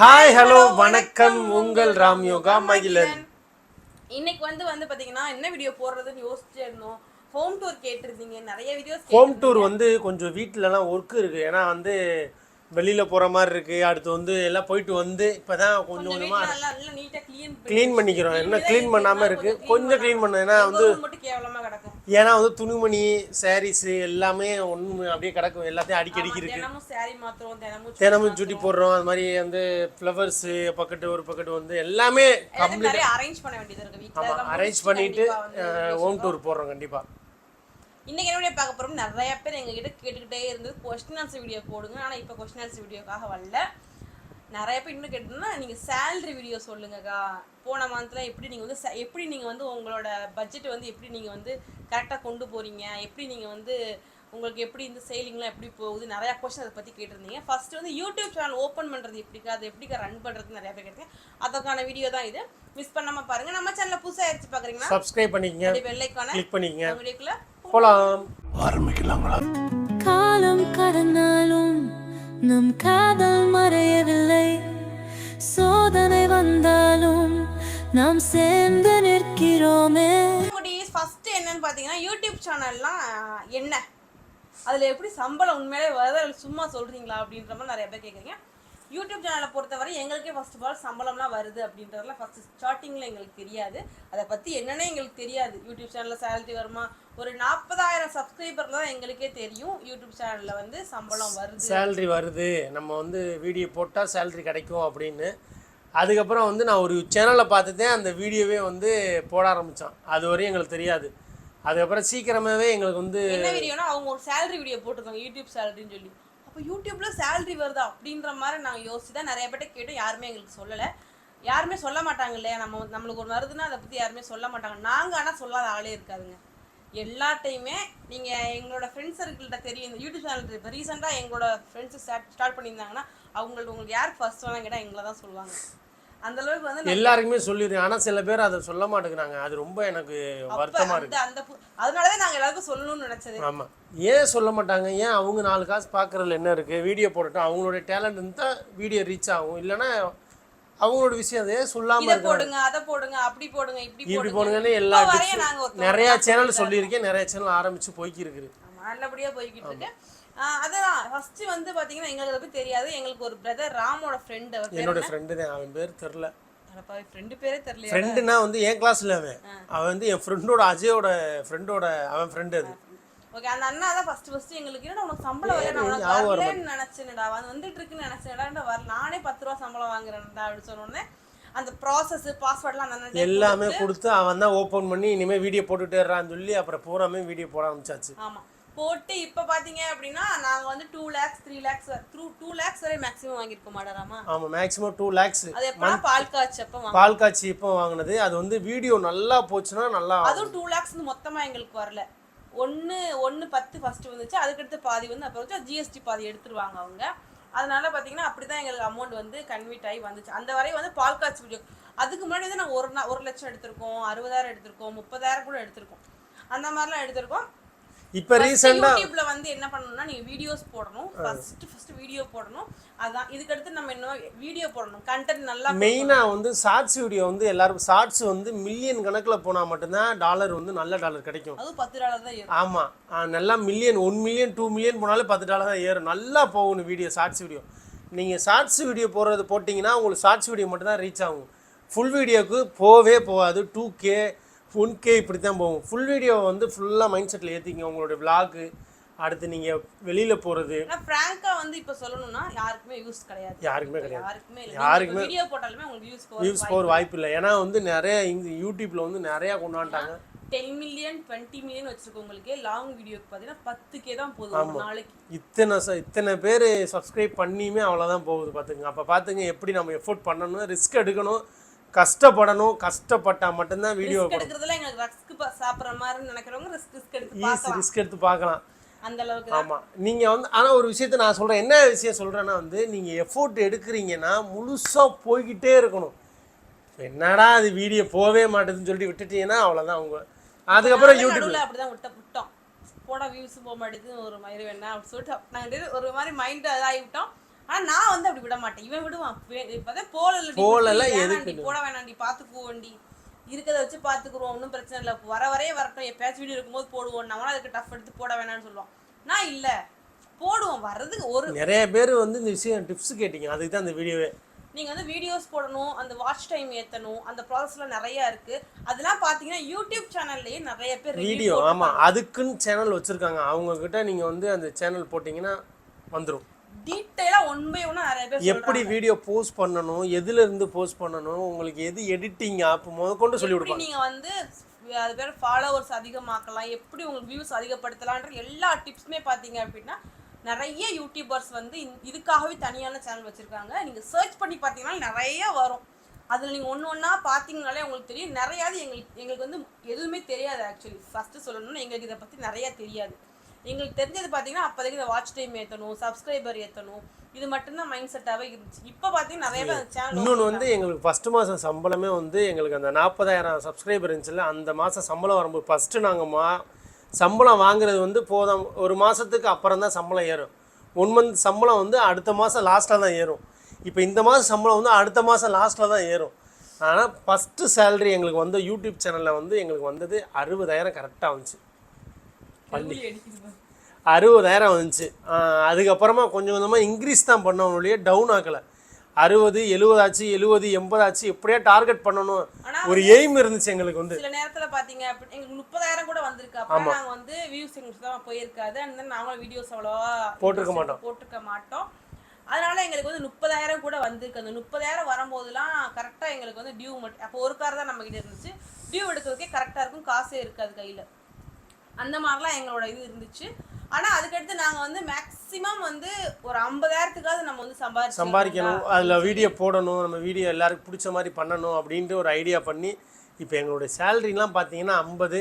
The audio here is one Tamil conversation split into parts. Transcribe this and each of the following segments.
ஹாய் ஹலோ வணக்கம் உங்கள் ராம் யோகா மகிழன். இன்னைக்கு வந்து வந்து பாத்தீங்கன்னா என்ன வீடியோ போடுறதுன்னு யோசிச்சே இருந்தோம் ஹோம் டூர் கேட்டிருந்தீங்க. நிறைய வீடியோஸ் ஹோம் டூர் வந்து கொஞ்சம் வீட்டிலலாம் ஒர்க் இருக்கு. ஏன்னா வந்து வெளியில போற மாதிரி இருக்கு. அடுத்து வந்து எல்லாம் போயிட்டு வந்து இப்பதான் கொஞ்சம் கொஞ்சமா நீட்டா க்ளீன் பண்ணிக்கிறோம். என்ன க்ளீன் பண்ணாம இருக்கு? கொஞ்சம் க்ளீன் பண்ண ஏன்னா வந்து ஏன்னா வந்து துணிமணி சாரீஸ் எல்லாமே ஒன்று அப்படியே கிடக்கும். எல்லாத்தையும் அடிக்கடிக்கு இருக்கு. தினமும் சுட்டி போடுறோம். அது மாதிரி வந்து ஃப்ளவர்ஸ் பக்கெட்டு ஒரு பக்கெட்டு வந்து எல்லாமே நிறைய அரேஞ்ச் பண்ண வேண்டியது இருக்கு. அதெல்லாம் அரேஞ்ச் பண்ணிட்டு ஹோம் டூர் போடுறோம் கண்டிப்பா. இன்னைக்கு என்ன வீடியோ பார்க்க போறோம் நிறைய பேர் எங்க கிட்ட கேட்டுக்கிட்டே இருந்தது. கொஸ்டின் ஆன்சர் வீடியோ போடுங்க. ஆனா இப்போ கொஸ்டின் ஆன்சர் வீடியோக்காக வரல. நிறைய பேர் இன்னும் கேட்டோம்னா நீங்க சேலரி வீடியோ சொல்லுங்கக்கா. போன மந்த்ல எப்படி நீங்க வந்து எப்படி நீங்க வந்து உங்களோட பட்ஜெட் வந்து எப்படி நீங்க வந்து கரெக்டா கொண்டு போறீங்க? எப்படி நீங்க வந்து உங்களுக்கு எப்படி இந்த சேலிங்லாம் எப்படி போகுது? நிறைய கொஸ்டின் அதை பத்தி கேட்டிருந்தீங்க. ஃபர்ஸ்ட் வந்து யூடியூப் சேனல் ஓப்பன் பண்றது எப்படிக்கா? அது எப்படிக்கா ரன் பண்றது நிறைய பேர் கேட்டீங்க. அதற்கான வீடியோ தான் இது. மிஸ் பண்ணாம பாருங்க. நம்ம சேனல்ல புதுசா ஆயிடுச்சு பாக்குறீங்கன்னா சப்ஸ்கிரைப் பண்ணிக்கங்க. வெள்ளைக்கான கிளிக் பண்ணிக்கங்க. வீடியோக்குள்ள போலாம். காலம் கடந்தாலும் நம் காதல் மறையவில்லை. சோதனை வந்தாலும் நாம் சேர்ந்து நிற்கிறோமே. ஃபர்ஸ்ட் என்னன்னு பார்த்தீங்கன்னா யூடியூப் சேனல்லாம் என்ன? அதில் எப்படி சம்பளம் உண்மையிலே வருது சும்மா சொல்கிறீங்களா அப்படின்ற மாதிரி நிறைய பேர் கேட்குறீங்க யூடியூப் சேனலை பொறுத்தவரை எங்களுக்கே ஃபர்ஸ்ட் ஆஃப் ஆல் சம்பளம்லாம் வருது அப்படின்றதுலாம் ஃபர்ஸ்ட் ஸ்டார்டிங்கில் எங்களுக்கு தெரியாது. அதை பற்றி என்னன்னே எங்களுக்கு தெரியாது. யூடியூப் சேனலில் சேலரி வருமா? ஒரு நாற்பதாயிரம் சப்ஸ்கிரைபர் தான் எங்களுக்கே தெரியும். யூடியூப் சேனலில் வந்து சம்பளம் வருது. சேலரி வருது. நம்ம வந்து வீடியோ போட்டால் சேலரி கிடைக்கும் அப்படின்னு. அதுக்கப்புறம் வந்து நான் ஒரு சேனலை பார்த்துட்டேன் அந்த வீடியோவே வந்து போட ஆரம்பித்தான் அது வரையும் எங்களுக்கு தெரியாது. அதுக்கப்புறம் சீக்கிரமாகவே எங்களுக்கு வந்து என்ன வீடியோனா அவங்க ஒரு சேலரி வீடியோ போட்டிருக்காங்க. யூடியூப் சேலரின்னு சொல்லி. அப்போ யூடியூப்ல சேலரி வருதா அப்படின்ற மாதிரி நாங்கள் யோசிச்சு தான் நிறைய பேர்ட்ட கேட்டோம் யாருமே எங்களுக்கு சொல்லலை. யாருமே சொல்ல மாட்டாங்க இல்லையா? நம்ம நம்மளுக்கு ஒரு வருதுன்னா அதை பற்றி யாருமே சொல்ல மாட்டாங்க. நாங்கள் ஆனால் சொல்லாத ஆளே இருக்காதுங்க. எல்லாட்டையுமே நீங்கள் எங்களோட ஃப்ரெண்ட்ஸ் சர்க்கிள்கிட்ட தெரியும். இந்த யூடியூப் சேனல் இப்போ ரீசெண்டாக எங்களோட ஃப்ரெண்ட்ஸ் ஸ்டார்ட் ஸ்டார்ட் பண்ணியிருந்தாங்கன்னா அவங்கள்ட்ட உங்களுக்கு யார் ஃபர்ஸ்ட் வேணால் கேட்டால் எங்களை தான் சொல்லுவாங்க. அந்த அளவுக்கு வந்து எல்லாருக்குமே சொல்லிடுறேன். ஆனால் சில பேர் அதை சொல்ல மாட்டேங்கிறாங்க. அது ரொம்ப எனக்கு வருத்தமாக அப்ப அந்த அதனாலதான் நாங்கள் எல்லாருக்கும் சொல்லணும்னு நினச்சது. ஆமாம் ஏன் சொல்ல மாட்டாங்க? ஏன் அவங்க நாலு காசு பார்க்குறதுல என்ன இருக்குது வீடியோ போடட்டும். அவங்களுடைய டேலண்ட் இருந்தால் வீடியோ ரீச் ஆகும். இல்லைன்னா அவங்களோட விஷயம் அதே இருக்காங்க போடுங்க அதை போடுங்க அப்படி போடுங்க இப்படி இப்படி போடுங்க போனுங்கன்னு எல்லா நிறைய சேனல் சொல்லியிருக்கேன். நிறைய சேனல் ஆரம்பிச்சு போய்க்கு இருக்குது ஆமா, நல்லபடியா போய்கிட்டு இருக்கு. அதான் ஃபர்ஸ்ட் வந்து பாத்தீங்கன்னா எங்களுக்கு அதை தெரியாது. எங்களுக்கு ஒரு பிரதர் ராமோட ஃப்ரெண்ட் என்னோட ஃப்ரெண்டு தான். அவன் பேர் தெரில ஃப்ரெண்டு பேரே தெரியல ஃப்ரெண்டுனா வந்து என் கிளாஸ்ல அவன். அவன் வந்து என் ஃப்ரெண்டோட அஜயோட ஃப்ரெண்டோட அவன் ஃப்ரெண்டு அது. ஓகே அந்த அண்ணா தான் ஃபர்ஸ்ட் ஃபர்ஸ்ட் எங்களுக்கு என்னடா உனக்கு சம்பளம் வரல நான் உனக்கு வரலன்னு நினைச்சேன்டா. வந்து வந்துட்டு இருக்குன்னு நினைச்சேன்டா வரல? நானே பத்து ரூபா சம்பளம் வாங்குறேன்டா அப்படின்னு சொன்ன உடனே அந்த ப்ராசஸ் பாஸ்வேர்ட்லாம் அந்த எல்லாமே கொடுத்து அவன் தான் ஓப்பன் பண்ணி இனிமேல் வீடியோ போட்டுட்டேறான்னு சொல்லி அப்புறம் பூராமே வீடியோ போட ஆரம்பிச்சாச்சு. ஆமா. போட்டு இப்போ பாத்தீங்க அப்படின்னா நாங்க வந்து two lakhs three lakhs through two lakhs வரை மேக்ஸிமம் வாங்கியிருக்கோம் மாடராமா ஆமாம் மேக்ஸிமம் டூ லேக்ஸ் அது எப்படின்னா பால் காய்ச்சி அப்போ பால் காய்ச்சி இப்போ வாங்கினது. அது வந்து வீடியோ நல்லா போச்சுன்னா நல்லா அதுவும் டூ லேக்ஸ் மொத்தமா எங்களுக்கு வரல. ஒன்று ஒன்று பத்து ஃபர்ஸ்ட் வந்துச்சு. அதுக்கடுத்து பாதி வந்து அப்புறம் வச்சு ஜிஎஸ்டி பாதி எடுத்துருவாங்க அவங்க. அதனால பார்த்தீங்கன்னா அப்படி தான் எங்களுக்கு அமௌண்ட் வந்து கன்வீட் ஆகி வந்துச்சு. அந்த வரை வந்து பால் காய்ச்சி வீடியோ அதுக்கு முன்னாடி வந்து நான் ஒரு ஒரு லட்சம் எடுத்திருக்கோம் அறுபதாயிரம் எடுத்திருக்கோம் முப்பதாயிரம் கூட எடுத்திருக்கோம். அந்த மாதிரிலாம் எடுத்திருக்கோம். இப்போ ரீசெண்டாக யூடியூப்ல வந்து என்ன பண்ணணும்னா நீங்க வீடியோஸ் போடணும். ஃபர்ஸ்ட் ஃபர்ஸ்ட் வீடியோ போடணும். அதான் இதுக்கடுத்து நம்ம என்ன வீடியோ போடணும். கண்டென்ட் நல்லா மெயினாக வந்து ஷார்ட்ஸ் வீடியோ வந்து எல்லாரும் ஷார்ட்ஸ் வந்து மில்லியன் கணக்கில் போனால் மட்டும்தான் டாலர் வந்து நல்ல டாலர் கிடைக்கும். அதுவும் பத்து டாலர் தான் ஏறும். ஆமாம் நல்லா million one million two million போனாலே பத்து டாலர் தான் ஏறும். நல்லா போகணும் வீடியோ ஷார்ட்ஸ் வீடியோ நீங்கள் ஷார்ட்ஸ் வீடியோ போடுறது போட்டிங்கன்னா உங்களுக்கு ஷார்ட்ஸ் வீடியோ மட்டும் தான் ரீச் ஆகும் ஃபுல் வீடியோக்கு போகவே போகாது. டூ கே ஒன் கே இப்படி தான் போகும் ஃபுல் வீடியோ வந்து ஃபுல்லாக மைண்ட் செட்டில் ஏற்றிங்க உங்களுடைய vlog அடுத்து நீங்கள் வெளியில் போகிறது ஆனா பிராங்கா வந்து இப்ப சொல்லணும்னா யாருக்குமே யூஸ் கிடையாது. யாருக்குமே கிடையாது. யாருக்குமே யாருக்குமே- வீடியோ போட்டாலுமே உங்களுக்கு வியூஸ் போகிற வாய்ப்பு இல்லை. ஏன்னா வந்து நிறைய இந்த யூடியூப்பில் வந்து நிறையா கொண்டாண்டாங்க. டென் மில்லியன் டுவெண்ட்டி மில்லியன் வச்சிருக்கவங்களுக்கே லாங் வீடியோக்கு பார்த்தீங்கன்னா பத்து கே தான் போதும் நாளைக்கு. இத்தனை ச இத்தனை பேர் சப்ஸ்கிரைப் பண்ணியுமே அவ்வளோதான் போகுது பார்த்துங்க அப்போ பார்த்துங்க எப்படி நம்ம எஃபோர்ட் பண்ணணும் ரிஸ்க் எடுக்கணும். கஷ்டப்படணும் கஷ்டப்பட்டால் மட்டும்தான் வீடியோ எடுக்கிறதுல எங்களுக்கு ரஸ்க் சாப்பிட்ற மாதிரி நினைக்கிறவங்க ரிஸ்க் ரிஸ்க் எடுத்து ரிஸ்க் எடுத்து பார்க்கலாம். அந்த அளவுக்கு தான். ஆமாம் நீங்கள் வந்து ஆனால் ஒரு விஷயத்த நான் சொல்கிறேன் என்ன விஷயம் சொல்கிறேன்னா வந்து நீங்கள் எஃபோர்ட் எடுக்கிறீங்கன்னா முழுசாக போய்கிட்டே இருக்கணும். என்னடா அது வீடியோ போகவே மாட்டேதுன்னு சொல்லிட்டு விட்டுட்டீங்கன்னா அவ்வளோதான் அவங்க அதுக்கப்புறம் நாங்களும் யூடியூப் நடுவுல அப்படிதான் விட்ட விட்டோம். போட வியூஸ் போக மாட்டேது ஒரு மாதிரி வேணா அப்படி சொல்லிட்டு நாங்கள் ஒரு மாதிரி மைண்ட் இதாகி விட்டோம் ஆனா நான் வந்து அப்படி விட மாட்டேன். இவன் விடுவான். இப்பதான் போலல வேணாண்டி, எதுக்கு? போட வேணாண்டி பாத்துக்குவோண்டி இருக்கதை வச்சு பாத்துக்குறோம் ஒன்றும் பிரச்சனை இல்லை. வர வரையே வரட்டும். எப்பயாச்சும் வீடியோ இருக்கும்போது போடுவோம். நம்மளால அதுக்கு டஃப் எடுத்து போட வேணாம்னு சொல்லுவோம் நான் இல்ல. போடுவோம். வர்றதுக்கு ஒரு நிறைய பேர் வந்து இந்த விஷயம் டிப்ஸ் கேட்டீங்க. அதுக்கு தான் இந்த வீடியோவே. நீங்க வந்து வீடியோஸ் போடணும் அந்த வாட்ச் டைம் ஏத்தணும் அந்த ப்ராசஸ்லாம் நிறைய இருக்கு. அதெல்லாம் பாத்தீங்கன்னா யூடியூப் சேனல்லயே நிறைய பேர் வீடியோ ஆமாம் அதுக்குன்னு சேனல் வச்சுருக்காங்க. அவங்கக்கிட்ட நீங்கள் வந்து அந்த சேனல் போட்டிங்கன்னா வந்துடும் டீட்டெயிலா ஒன் பை ஒன்னா நிறைய பேர் எப்படி வீடியோ போஸ்ட் பண்ணணும் எதுல இருந்து போஸ்ட் பண்ணணும் உங்களுக்கு எது எடிட்டிங் ஆப் முதற்கொண்டு சொல்லி கொடுப்பாங்க நீங்க வந்து அது பேர் ஃபாலோவர்ஸ் அதிகமாக்கலாம் எப்படி உங்களுக்கு வியூஸ் அதிகப்படுத்தலான்ற எல்லா டிப்ஸுமே பாத்தீங்க அப்படின்னா நிறைய யூடியூபர்ஸ் வந்து இதுக்காகவே தனியான சேனல் வச்சிருக்காங்க. நீங்க சர்ச் பண்ணி பார்த்தீங்கன்னா நிறைய வரும். அதில் நீங்கள் ஒன்று ஒன்றா பார்த்தீங்கனாலே உங்களுக்கு தெரியும். நிறையாவது எங்களுக்கு எங்களுக்கு வந்து எதுவுமே தெரியாது ஆக்சுவலி ஃபஸ்ட்டு சொல்லணும்னா எங்களுக்கு இதை பற்றி நிறைய தெரியாது. எங்களுக்கு தெரிஞ்சது பார்த்தீங்கன்னா அப்போதைக்கு இந்த வாட்ச் டைம் ஏற்றணும் சப்ஸ்கிரைபர் ஏற்றணும் இது மட்டும்தான் மைண்ட் செட்டாகவே இருந்துச்சு. இப்போ பார்த்தீங்கன்னா நிறைய பேர் சேனல் இன்னொன்று வந்து எங்களுக்கு ஃபஸ்ட்டு மாதம் சம்பளமே வந்து எங்களுக்கு அந்த நாற்பதாயிரம் சப்ஸ்கிரைபர் இருந்துச்சுல்ல அந்த மாதம் சம்பளம் வரும்போது ஃபஸ்ட்டு நாங்கள் மா சம்பளம் வாங்குறது வந்து போதும் ஒரு மாதத்துக்கு அப்புறம் தான் சம்பளம் ஏறும். ஒன் மந்த் சம்பளம் வந்து அடுத்த மாதம் லாஸ்ட்டில் தான் ஏறும். இப்போ இந்த மாதம் சம்பளம் வந்து அடுத்த மாதம் லாஸ்ட்டில் தான் ஏறும். ஆனால் ஃபஸ்ட்டு சேலரி எங்களுக்கு வந்து யூடியூப் சேனலில் வந்து எங்களுக்கு வந்தது அறுபதாயிரம் கரெக்டாக வந்துச்சு. அறுபதாயிரம் வந்துச்சு. அதுக்கப்புறமா கொஞ்சம் கொஞ்சமாக இன்க்ரீஸ் தான் பண்ணோம் ஒழிய டவுன் ஆக்கலை. அறுபது எழுபதாச்சு எழுபது எண்பதாச்சு எப்படியா டார்கெட் பண்ணணும்? ஒரு எய்ம் இருந்துச்சு எங்களுக்கு வந்து. சில நேரத்துல பாத்தீங்க எங்களுக்கு முப்பதாயிரம் கூட வந்திருக்கு. அப்ப நாங்க வந்து வியூஸ் எங்களுக்கு தான் போயிருக்காது. அண்ட் நாங்களும் வீடியோஸ் அவ்வளோவா போட்டிருக்க மாட்டோம். போட்டிருக்க மாட்டோம். அதனால எங்களுக்கு வந்து முப்பதாயிரம் கூட வந்திருக்கு. அந்த முப்பதாயிரம் வரும்போதெல்லாம் கரெக்டா எங்களுக்கு வந்து டியூ மட்டும் அப்போ ஒரு கார் தான் நம்ம கிட்ட இருந்துச்சு. டியூ எடுக்கிறதுக்கே கரெக்டா இருக்கும். காசே இருக்காது கையில. அந்த மாதிரிலாம் எங்களோட இது இருந்துச்சு. ஆனா அதுக்கடுத்து நாங்க வந்து மேக்ஸிமம் வந்து ஒரு ஐம்பதாயிரத்துக்காவது நம்ம வந்து சம்பாதிச்சு சம்பாதிக்கணும் அதில் வீடியோ போடணும். நம்ம வீடியோ எல்லாருக்கும் பிடிச்ச மாதிரி பண்ணணும் அப்படின்ட்டு ஒரு ஐடியா பண்ணி இப்போ எங்களுடைய சேலரிலாம் பார்த்தீங்கன்னா ஐம்பது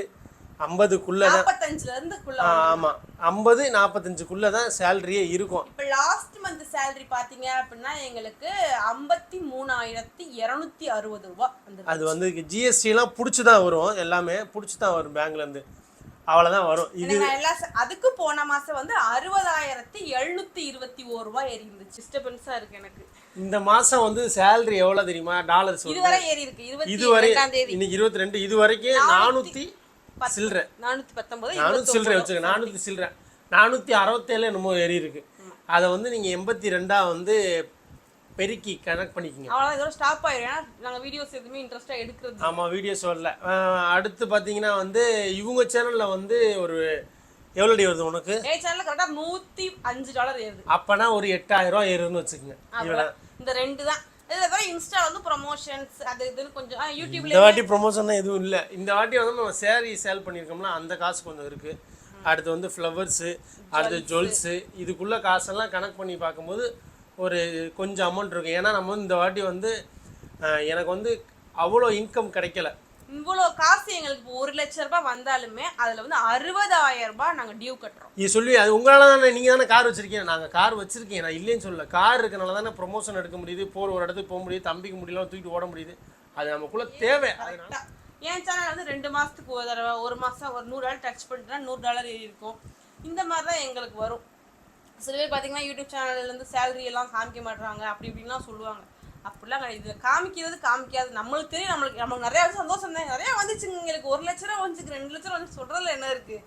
ஐம்பதுக்குள்ளே தான். நாற்பத்தஞ்சுல இருந்து குள்ள ஆமாம் ஐம்பது நாற்பத்தஞ்சுக்குள்ளே தான் சேலரியே இருக்கும். இப்போ லாஸ்ட் மந்த் சேலரி பாத்தீங்க அப்படின்னா எங்களுக்கு ஐம்பத்தி மூணாயிரத்தி இரநூத்தி அறுபது ரூபா அது வந்து ஜிஎஸ்டிலாம் பிடிச்சி தான் வரும். எல்லாமே பிடிச்சி தான் வரும் பேங்க்லேருந்து அவ்வளோதான் வரும். இது அதுக்கு போன மாசம் வந்து அறுபதாயிரத்தி எழுநூத்தி இருபத்தி ஒரு ரூபாய் ஏறி இருந்துச்சு டிஸ்டர்பன்ஸா இருக்கு எனக்கு. இந்த மாதம் வந்து சேலரி எவ்வளோ தெரியுமா? டாலர்ஸ் இதுவரை ஏறி இருக்கு இதுவரை இன்னைக்கு இருபத்தி ரெண்டு இது வரைக்கும் நானூற்றி சில்லற. நானூத்தி பத்தொன்பது நானூற்றி சில்லற வச்சுக்க நானூற்றி சில்லற. நானூற்றி அறுபத்தேழு என்னமோ ஏறி இருக்கு அதை வந்து நீங்கள் எண்பத்தி ரெண்டா வந்து பெருக்கி கனெக்ட் பண்ணிக்கோங்க. அவ்வளவுதான் இதோட ஸ்டாப் ஆயிடும் ஏன்னா நாங்க வீடியோஸ் எதுவுமே இன்ட்ரெஸ்டா எடுக்கிறது ஆமாம் வீடியோஸ் வரல. அடுத்து பார்த்தீங்கன்னா வந்து இவங்க சேனலில் வந்து ஒரு எவ்வளோடி வருது உனக்கு? என் சேனல்ல கரெக்டா நூத்தி அஞ்சு டாலர் ஏறுது. அப்போனா ஒரு எட்டாயிரம் ரூபா ஏறுன்னு வச்சுக்கோங்க. இவ்வளோ இந்த ரெண்டு தான். இதை தவிர இன்ஸ்டா வந்து ப்ரொமோஷன்ஸ் அது இதுன்னு கொஞ்சம் யூடியூப்ல இந்த வாட்டி ப்ரொமோஷன் எதுவும் இல்லை. இந்த வாட்டி வந்து நம்ம சேரீ சேல் பண்ணியிருக்கோம்ல அந்த காசு கொஞ்சம் இருக்குது அடுத்து வந்து ஃப்ளவர்ஸு அடுத்து ஜுவல்ஸு இதுக்குள்ள காசெல்லாம் கணக்கு பண்ணி பார்க்கும்போது ஒரு கொஞ்சம் அமௌண்ட் இருக்கும். ஏன்னா நம்ம வந்து இந்த வாட்டி வந்து எனக்கு வந்து அவ்வளோ இன்கம் கிடைக்கல. இவ்வளோ காசு எங்களுக்கு ஒரு லட்ச ரூபாய் வந்தாலுமே அதுல வந்து அறுபதாயிரம் ரூபாய் நாங்க டியூ கட்டுறோம். இது சொல்லி அது உங்களால தானே நீங்கள் தானே கார் வச்சிருக்கீங்க. நாங்கள் கார் வச்சிருக்கேன். நான் இல்லைன்னு சொல்லல. கார் இருக்கனால தானே ப்ரொமோஷன் எடுக்க முடியுது போகிற ஒரு இடத்துக்கு போக முடியுது தம்பிக்கு முடியல தூக்கிட்டு ஓட முடியுது. அது நமக்குள்ள தேவை. என் சேனல் வந்து ரெண்டு மாசத்துக்கு ஒரு தடவை ஒரு மாசம் ஒரு நூறு டாலர் டச் பண்ணிட்டுனா நூறு டாலர் ஏறி இருக்கும். இந்த மாதிரி தான் எங்களுக்கு வரும். சில பேர் பார்த்தீங்கன்னா யூடியூப் சேனல்ல இருந்து சேலரி எல்லாம் காமிக்க மாட்றாங்க அப்படி இப்படின்லாம் சொல்லுவாங்க. அப்படிலாம் கிடையாது. இதுல காமிக்கிறது காமிக்காது. நம்மளுக்கு தெரியும். நம்மளுக்கு நம்மளுக்கு நிறைய சந்தோஷம் தான். நிறைய வந்துச்சுங்க. எங்களுக்கு ஒரு லட்ச ரூபா வந்துச்சு ரெண்டு லட்ச ரூபா வந்து சொல்றதுல என்ன இருக்கு?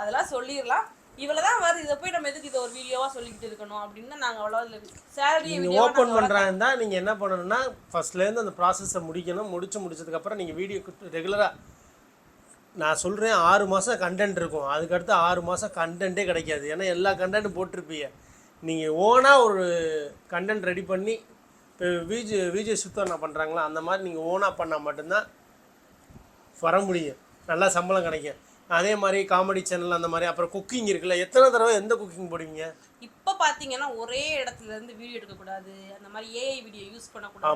அதெல்லாம் சொல்லிடலாம். இவ்வளவு தான் வருது. இதை போய் நம்ம எதுக்கு இதை ஒரு வீடியோவா சொல்லிக்கிட்டு இருக்கணும் அப்படின்னு நாங்க அவ்வளோ சேலரி நீங்கள் ஓப்பன் பண்ணுறாருந்தா நீங்கள் என்ன பண்ணணும்னா ஃபர்ஸ்ட்லேருந்து அந்த ப்ராசஸை முடிக்கணும். முடிச்சு முடிச்சதுக்கப்புறம் நீங்கள் வீடியோ ரெகுலராக நான் சொல்கிறேன் ஆறு மாதம் கண்டென்ட் இருக்கும். அதுக்கடுத்து ஆறு மாதம் கண்டென்ட்டே கிடைக்காது. ஏன்னா எல்லா கண்டென்ட்டும் போட்டிருப்பீங்க. நீங்கள் ஓனாக ஒரு கண்டென்ட் ரெடி பண்ணி இப்போ விஜி விஜய் சுத்தம் பண்ணுறாங்களா அந்த மாதிரி நீங்கள் ஓனாக பண்ணால் மட்டும்தான் வர முடியும். நல்லா சம்பளம் கிடைக்கும். அதே மாதிரி காமெடி சேனல் அந்த மாதிரி. அப்புறம் குக்கிங் இருக்குல்ல. எத்தனை தடவை எந்த குக்கிங் போடுவீங்க? இப்போ பாத்தீங்கன்னா ஒரே இடத்துல இருந்து வீடியோ எடுக்க கூடாது அந்த மாதிரி ஏஐ வீடியோ யூஸ் பண்ணக்கூடாது.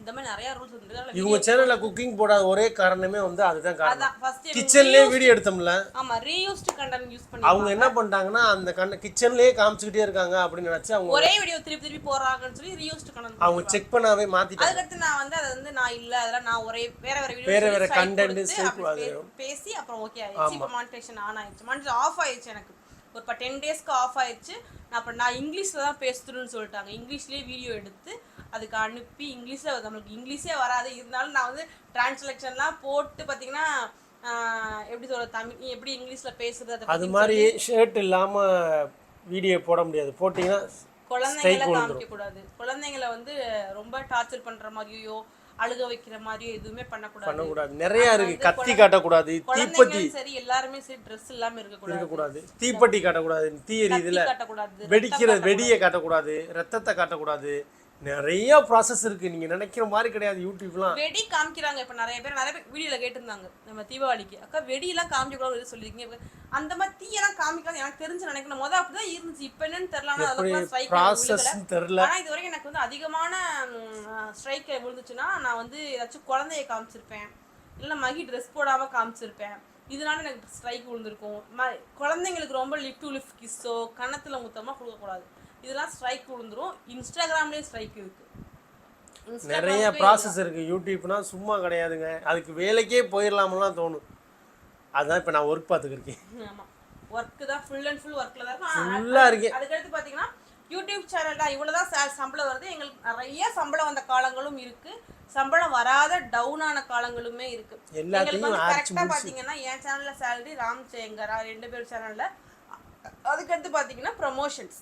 இந்த மாதிரி நிறைய ரூல்ஸ் அதனால இவங்க சேனலில் குக்கிங் போடாத ஒரே காரணமே வந்து அதுதான் காரணம். கிச்சன்லேயே வீடியோ எடுத்தோம்ல. ஆமா ரீயூஸ்டு கண்டென்ட் யூஸ் பண்ணி அவங்க என்ன பண்ணிட்டாங்கன்னா அந்த கண்ண கிச்சன்லேயே காமிச்சுக்கிட்டே இருக்காங்க அப்படின்னு நினச்சி அவங்க ஒரே வீடியோ திருப்பி திருப்பி போடுறாங்கன்னு சொல்லி ரீயூஸ்டு கண்டென்ட் அவங்க செக் பண்ணாவே மாற்றிட்டாங்க அதுக்கடுத்து நான் வந்து அதை வந்து நான் இல்ல அதெல்லாம் நான் ஒரே வேற வேற வீடியோ வேற வேற அது. பேசி அப்புறம் ஓகே ஆயிடுச்சு. இப்போ மானிட்டேஷன் ஆன் ஆயிடுச்சு. மானிட்டேஷன் ஆஃப் ஆயிடுச்சு எனக்கு. ஒரு இப்போ டென் டேஸ்க்கு ஆஃப் ஆயிடுச்சு. நான் அப்புறம் நான் இங்கிலீஷில் தான் பேசுறேன்னு சொல்லிட்டாங்க. இங்கிலீஷ்லேயே வீடியோ எடுத்து அதுக்கு அனுப்பி இங்கிலீஷில் நம்மளுக்கு இங்கிலீஷே வராது. இருந்தாலும் நான் வந்து டிரான்ஸ்லேஷன்லாம் போட்டு பார்த்தீங்கன்னா எப்படி சொல்ற தமிழ் எப்படி இங்கிலீஷில் பேசுறது அதை மாதிரி ஷர்ட் இல்லாமல் வீடியோ போட முடியாது. போட்டிங்கன்னா குழந்தைங்கள காமிக்க கூடாது குழந்தைங்கள வந்து ரொம்ப டார்ச்சர் பண்ற மாதிரியோ அழுக வைக்கிற மாதிரியோ எதுவுமே பண்ணக்கூடாது. பண்ணக்கூடாது. நிறையா இருக்குது கத்தி காட்டக்கூடாது. தீப்பெட்டி. சரி எல்லாருமே சரி ட்ரெஸ் இல்லாம இருக்க கூடாது இருக்கக்கூடாது தீப்பெட்டி காட்டக்கூடாது. தீ எரியுதுல காட்டக்கூடாது. வெடிக்கிற வெடியை காட்டக்கூடாது. ரத்தத்தை காட்டக்கூடாது. நிறைய ப்ராசஸ் இருக்கு. நீங்க நினைக்கிற மாதிரி கிடையாது யூடியூப்லாம் வெடி காமிக்கிறாங்க. இப்ப நிறைய பேர் நிறைய பேர் வீடியோல கேட்டிருந்தாங்க. நம்ம தீபாவளிக்கு. அக்கா வெடியெல்லாம் காமிக்க கூடாது சொல்லிருக்கீங்க அந்த மாதிரி தீயெல்லாம் காமிக்காது எனக்கு தெரிஞ்சு நினைக்கணும். முத அப்படிதான் இருந்துச்சு. இப்ப என்னன்னு தெரியல. ஆனா அதெல்லாம் strike ப்ராசஸ் விழுகல. தெரில ஆனா இது வரைக்கும் எனக்கு வந்து அதிகமான ஸ்ட்ரைக் விழுந்துச்சுன்னா நான் வந்து ஏதாச்சும் குழந்தைய காமிச்சிருப்பேன். இல்ல மகி ட்ரெஸ் போடாம காமிச்சிருப்பேன். இதனால எனக்கு ஸ்ட்ரைக் விழுந்திருக்கும். குழந்தைங்களுக்கு ரொம்ப லிப் டு லிப் கிஸ்ஸோ கன்னத்துல முத்தமா கொடுக்கக்கூடாது. இதெல்லாம் ஸ்ட்ரைக் விழுந்துரும். இன்ஸ்டாகிராம்லயே ஸ்ட்ரைக் இருக்கு. நிறைய ப்ராசஸ் இருக்கு. யூடியூப்னா சும்மா கிடையாதுங்க. அதுக்கு வேலைக்கே போயிடலாமெல்லாம் தோணும். அதான் இப்போ நான் ஒர்க் பார்த்துக்கிருக்கேன். ஆமா. ஒர்க் தான். ஃபுல் அண்ட் ஃபுல் ஒர்க்ல தான் இருக்கும். ஃபுல்லா இருக்கேன். அதுக்கடுத்து பாத்தீங்கன்னா யூடியூப் சேனல் தான். இவ்வளவுதான் சா- சம்பளம் வருது. எங்களுக்கு நிறைய சம்பளம் வந்த காலங்களும் இருக்கு. சம்பளம் வராத டவுன் ஆன காலங்களுமே இருக்கு. எல்லாத்தையும் எங்களுக்கு வந்து ஆச்சு கரெக்டா பாத்தீங்கன்னா என் சேனல்ல சேலரி ராம் சேங்கரா ரெண்டு பேர் சேனல்ல அதுக்கடுத்து பாத்தீங்கன்னா ப்ரமோஷன்ஸ்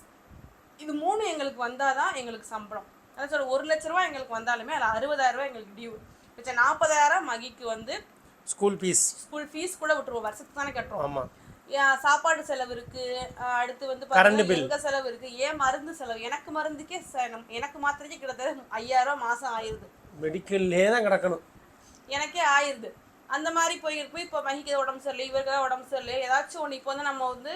இது மூணு எங்களுக்கு வந்தாதான் எங்களுக்கு சம்பளம். அதான் சொல்ற ஒரு லட்ச ரூபாய் எங்களுக்கு வந்தாலுமே அதில் அறுபதாயிரம் ரூபாய் எங்களுக்கு டியூ மிச்சம் நாற்பதாயிரம் மகிக்கு வந்து ஸ்கூல் ஃபீஸ் ஸ்கூல் ஃபீஸ் கூட விட்டுருவோம் வருஷத்துக்கு தானே கட்டுறோம் ஆமாம் சாப்பாடு செலவு இருக்கு அடுத்து வந்து. எங்க செலவு இருக்கு ஏன் மருந்து செலவு? எனக்கு மருந்துக்கே எனக்கு மாத்திரைக்கே கிட்டத்தட்ட ஐயாயிரம் ரூபாய் மாசம் ஆயிருது. மெடிக்கல்லே தான் கிடக்கணும். எனக்கே ஆயிருது. அந்த மாதிரி போயிருக்கு. இப்போ மகிக்கு உடம்பு சரியில்லை இவருக்கு உடம்பு சரியில்லை. ஏதாச்சும் ஒன்று இப்போ வந்து நம்ம வந்து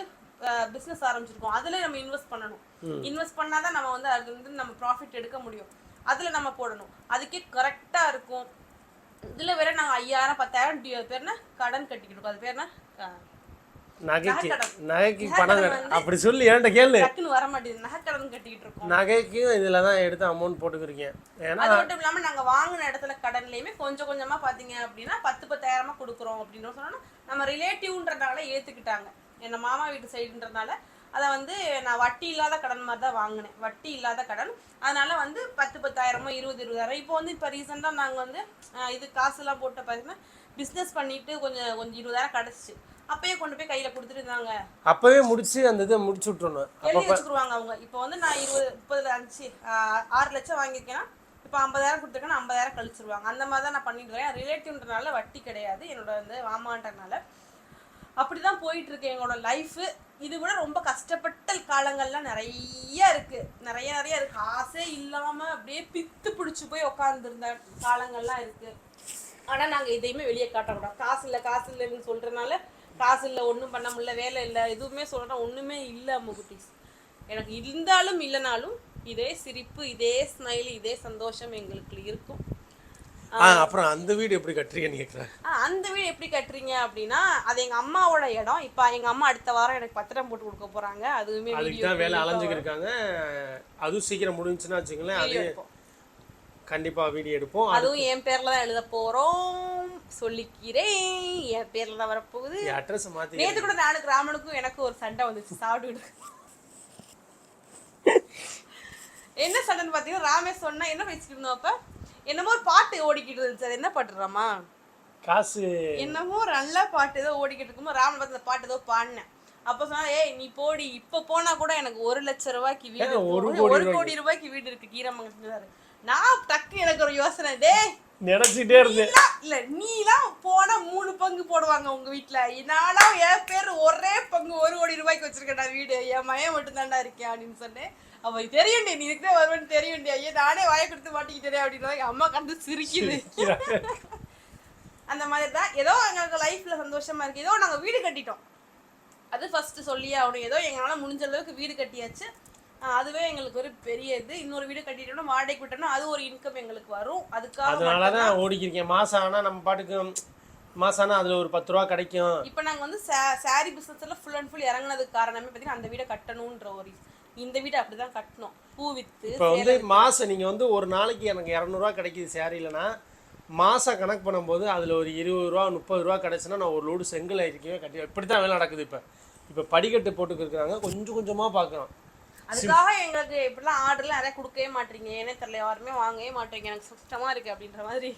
பிஸ்னஸ் ஆரம்பிச்சிருக்கோம். அதுல நம்ம இன்வெஸ்ட் பண்ணணும். இன்வெஸ்ட் பண்ணாதான் நம்ம வந்து அது வந்து நம்ம ப்ராஃபிட் எடுக்க முடியும். அதுல நம்ம போடணும். அதுக்கே கரெக்டா இருக்கும். இதுல வேற நாங்க ஐயாயிரம் பத்தாயிரம் டி- பேர் என்ன கடன் கட்டிக்கிட்டு இருக்கோம். அது பேர் என்ன நகைக்கு. நகைக்கு பணம் வேணும். அப்படி சொல்லி என்கிட்ட கேளு. டக்குன்னு வர மாட்டேங்குது. நகை கடன் கட்டிக்கிட்டு இருக்கோம். நகைக்கும் இதில் தான் எடுத்து அமௌண்ட் போட்டுக்கிருக்கேன் ஏன்னா அது மட்டும் இல்லாம நாங்க வாங்கின இடத்துல கடன்லயுமே கொஞ்சம் கொஞ்சமா பாத்தீங்க அப்படின்னா பத்து பத்தாயிரமா கொடுக்குறோம் அப்படின்னு சொன்னா நம்ம ரிலேட்டிவ்ன்றதால ஏத்துக்கிட்டாங்க. என்ன மாமா வீட்டு சைடுன்றதுனால அதை வந்து நான் வட்டி இல்லாத கடன் மாதிரி தான் வாங்கினேன். வட்டி இல்லாத கடன். அதனால வந்து பத்து பத்தாயிரமோ இருபது இருபதாயிரம் இப்போ வந்து இப்போ ரீசெண்டாக நாங்கள் வந்து இது காசுலாம் போட்டு பார்த்தீங்கன்னா பிஸ்னஸ் பண்ணிட்டு கொஞ்சம் கொஞ்சம் இருபதாயிரம் கிடச்சிச்சு. அப்பயே கொண்டு போய் கையில் கொடுத்துட்டு இருந்தாங்க. அப்போவே முடிச்சு அந்த இதை முடிச்சு விட்றணும் எழுதி வச்சுக்குருவாங்க அவங்க. இப்போ வந்து நான் இருபது முப்பதுல அஞ்சு ஆறு லட்சம் வாங்கியிருக்கேன்னா இப்போ ஐம்பதாயிரம் கொடுத்துருக்கேன் ஐம்பதாயிரம் கழிச்சிருவாங்க. அந்த மாதிரி தான் நான் பண்ணிட்டு இருக்கேன். ரிலேட்டிவ்ன்றனால வட்டி கிடையாது. என்னோட வந்து மாமான்றனால அப்படிதான் போயிட்டு இருக்கு எங்களோட லைஃப் இது விட ரொம்ப கஷ்டப்பட்ட காலங்கள்லாம் நிறைய இருக்கு. நிறைய நிறைய இருக்கு. ஆசை இல்லாம அப்படியே பித்து பிடிச்சு போய் உட்காந்துருந்த காலங்கள்லாம் இருக்கு. ஆனா நாங்க எதையுமே வெளியே காட்டக்கூடாது காசு இல்லை காசு இல்லைன்னு சொல்றதுனால காசு இல்லை ஒன்றும் பண்ண முடியல வேலை இல்லை எதுவுமே சொல்கிறேன் ஒன்றுமே இல்லை அம்மு முகுட்டிஸ் எனக்கு இருந்தாலும் இல்லைனாலும் இதே சிரிப்பு இதே ஸ்மைல் இதே சந்தோஷம் எங்களுக்கு இருக்கும். அப்புறம் அந்த வீடு எப்படி கட்டுறீங்கன்னு கேட்குறேன் அந்த வீடு எப்படி கட்டுறீங்க அப்படின்னா அது எங்க அம்மாவோட இடம். இப்போ எங்க அம்மா அடுத்த வாரம் எனக்கு பத்திரம் போட்டு கொடுக்க போறாங்க. அதுவுமே அதுக்கு வீடியோ தான் வேலை அலைஞ்சுக்கு இருக்காங்க. அதுவும் சீக்கிரம் முடிஞ்சுன்னா வச்சுங்களேன் அது கண்டிப்பாக வீடியோ எடுப்போம். அது அதுவும் என் பேர்ல தான் எழுத போறோம். சொல்லிக்கிறேன். என் பேர்ல தான் வரப்போகுது. அட்ரஸ் மாற்றி நேத்து கூட நானுக்கு ராமனுக்கும் எனக்கு ஒரு சண்டை வந்துச்சு. சாப்பிட்டு என்ன சண்டைன்னு பாத்தீங்கன்னா ராமே சொன்னா என்ன பேசிக்கிட்டு இருந்தோம் அப்ப? என்னமோ ஒரு பாட்டு ஓடிக்கிட்டு இருந்துச்சு. அது என்ன பாட்டு ராமா? காசு. என்னமோ ஒரு நல்ல பாட்டு ஏதோ ஓடிக்கிட்டு இருக்கும்போது ராமன் பார்த்து அந்த பாட்டு ஏதோ பாடினேன். அப்ப சொன்னா ஏய் நீ போடி. இப்ப போனா கூட எனக்கு ஒரு லட்ச ரூபாய்க்கு வீடு. ஒரு கோடி ரூபாய்க்கு? வீடு இருக்கு. கீரமங்கலத்துல நான் டக்கு எனக்கு ஒரு யோசனை டேய் நினச்சிட்டே இருந்தேன். இல்ல நீலாம் போனா மூணு பங்கு போடுவாங்க உங்க வீட்ல. நானும் என் பேர் ஒரே பங்கு ஒரு கோடி ரூபாய்க்கு வச்சிருக்கேன்டா வீடு. என் மயன் மட்டும் தான்டா இருக்கேன் அப்படின்னு சொன்னேன். அவ தெரியும்டி நீ இதுக்கு வருவேன்னு தெரியும்டி ஐயா நானே வாயை கொடுத்து மாட்டிக்கிட்டேன் அப்படின்னா அம்மா கண்டு சிரிக்குது. அந்த மாதிரி தான். ஏதோ எங்களுக்கு லைஃப்ல சந்தோஷமா இருக்கு. ஏதோ நாங்க வீடு கட்டிட்டோம். அது ஃபர்ஸ்ட் சொல்லியே ஆகணும். ஏதோ எங்களால முடிஞ்ச அளவுக்கு வீடு கட்டியாச்சு. அதுவே எங்களுக்கு ஒரு பெரிய இது. இன்னொரு வீடு கட்டிட்டோம்னா வாடகைக்கு விட்டோம்னா அது ஒரு இன்கம் எங்களுக்கு வரும். அதுக்காக அதனால தான் ஓடிக்கிருக்கேன் மாதம் ஆனால் நம்ம பாட்டுக்கு மாதம் ஆனால் அதில் ஒரு பத்து ரூபா கிடைக்கும். இப்போ நாங்கள் வந்து சாரி பிஸ்னஸ்ல ஃபுல் அண்ட் ஃபுல் இறங்குனதுக்கு காரணமே பார்த்தீங்கன்னா அந்த வீடை கட்டணுன்ற ஒரு. இந்த வீடு அப்படிதான் கட்டணும். பூ வித்து இப்போ வந்து மாதம் நீங்கள் வந்து ஒரு நாளைக்கு எனக்கு இரநூறுவா கிடைக்குது சேரீலனா மாதம் கணக்கு பண்ணும்போது அதில் ஒரு இருபது ரூபா முப்பது ரூபா கிடச்சுன்னா நான் ஒரு லோடு செங்கல் இருக்கவே கட்டி இப்படி தான் வேலை நடக்குது இப்போ. இப்போ படிக்கட்டு போட்டுக்கிருக்காங்க கொஞ்சம் கொஞ்சமாக பார்க்கலாம் அதுக்காக எங்களுக்கு இப்படிலாம் ஆர்டர்லாம் நிறைய கொடுக்கவே மாட்டீங்க. ஏனே தெரியல. யாருமே வாங்கவே மாட்டீங்க. எனக்கு சுத்தமா இருக்கு அப்படின்ற மாதிரி.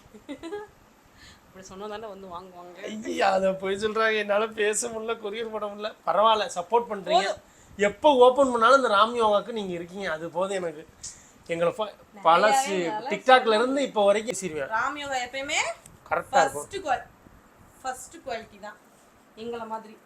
அப்படி சொன்னதானே வந்து வாங்குவாங்க. ஐயா அதை போய் சொல்கிறாங்க என்னால் பேச முடியல கொரியர் பண்ண முடியல. பரவாயில்ல சப்போர்ட் பண்ணுறீங்க எப்போ ஓப்பன் பண்ணாலும் இந்த ராம் யோகாக்கு நீங்கள் இருக்கீங்க. அது போதும் எனக்கு. எங்களை ப- பழசு. டிக்டாக்ல இருந்து இப்போ வரைக்கும் சீருவேன் ராம் யோகா எப்பயுமே கரெக்டாக இருக்கும். ஃபர்ஸ்ட் குவாலிட்டி தான். எங்களை மாதிரி.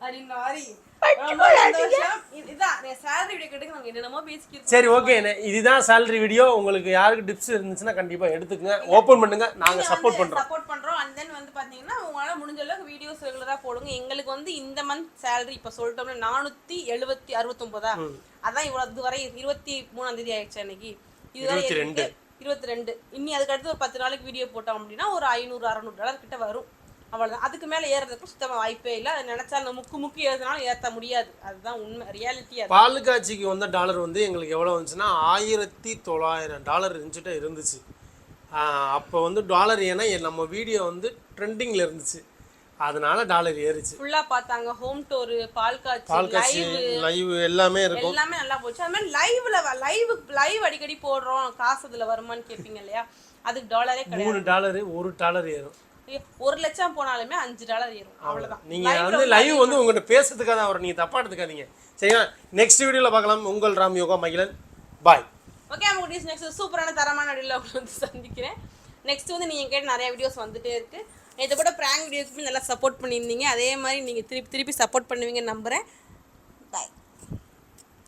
அப்படின்ற மாதிரி ரொம்ப சந்தோஷம். இது- இதான் சேலரி வீடியோ கேட்டுக்கு நாங்க என்னென்னமோ பேசிக்கிட்டு சரி ஓகே இதுதான் சேலரி வீடியோ உங்களுக்கு யாருக்கு டிப்ஸ் இருந்துச்சுன்னா கண்டிப்பாக எடுத்துக்கங்க. ஓப்பன் பண்ணுங்க. நாங்கள் சப்போர்ட் பண்ணுறோம் சப்போர்ட் பண்றோம். அண்ட் தென் வந்து பாத்தீங்கன்னா உங்களால முடிஞ்ச அளவுக்கு வீடியோஸ் ரெகுலரா போடுங்க. எங்களுக்கு வந்து இந்த மந்த் சேலரி இப்ப சொல்லிட்டோம்னா நானூத்தி எழுபத்தி அறுபத்தொன்பதா அதான் இவ்வளவு இதுவரை இருபத்தி மூணாம் தேதி ஆயிடுச்சு அன்னைக்கு. இதுவரை இருபத்தி ரெண்டு. இருபத்தி ரெண்டு. இனி அதுக்கு அடுத்து ஒரு பத்து நாளைக்கு வீடியோ போட்டோம் அப்படின்னா ஒரு ஐநூறு அறநூறு டாலர் கிட்ட வரும். அவ்வளவுதான். அதுக்கு மேல ஏறதுக்கு சுத்தமா வாய்ப்பே இல்லை. அதை நினைச்சா அந்த முக்கு முக்கு ஏறினாலும் ஏத்த முடியாது. அதுதான் உண்மை ரியாலிட்டி பால் காட்சிக்கு வந்த டாலர் வந்து எங்களுக்கு எவ்வளோ வந்துச்சுன்னா ஆயிரத்தி தொள்ளாயிரம் டாலர் இருந்துச்சுட்டு இருந்துச்சு. அப்போ வந்து டாலர் ஏன்னா நம்ம வீடியோ வந்து ட்ரெண்டிங்கில் இருந்துச்சு. அதனால டாலர் ஏறிச்சு. ஃபுல்லா பார்த்தாங்க. ஹோம் டோர் பால் காட்சி லைவ் லைவ் எல்லாமே இருக்கும். எல்லாமே நல்லா போச்சு. அது மாதிரி லைவ்ல லைவ் லைவ் அடிக்கடி போடுறோம். காசு அதுல வருமான்னு கேட்பீங்க இல்லையா? அதுக்கு டாலரே கிடையாது மூணு டாலரு ஒரு டாலர் ஏறும். ஒரு லட்சம் போனாலுமே அஞ்சு டாலர் ஏறும். அவ்வளவுதான். நீங்கள் வந்து லைவ் வந்து உங்கள்கிட்ட பேசுறதுக்காக தான் வரும் நீங்கள் தப்பாக எடுத்துக்காதீங்க. சரிங்களா நெக்ஸ்ட் வீடியோவில் பார்க்கலாம். உங்கள் ராம் யோகா மகிழன். பாய் ஓகே அவங்க நெக்ஸ்ட் சூப்பரான தரமான வீடியோவில் உங்களை வந்து சந்திக்கிறேன். நெக்ஸ்ட் வந்து நீங்கள் கேட்ட நிறைய வீடியோஸ் வந்துட்டே இருக்கு. இதை கூட ப்ராங்க் வீடியோஸ்க்கு நல்லா சப்போர்ட் பண்ணியிருந்தீங்க. அதே மாதிரி நீங்கள் திருப்பி திருப்பி சப்போர்ட் பண்ணுவீங்கன்னு நம்புறேன்.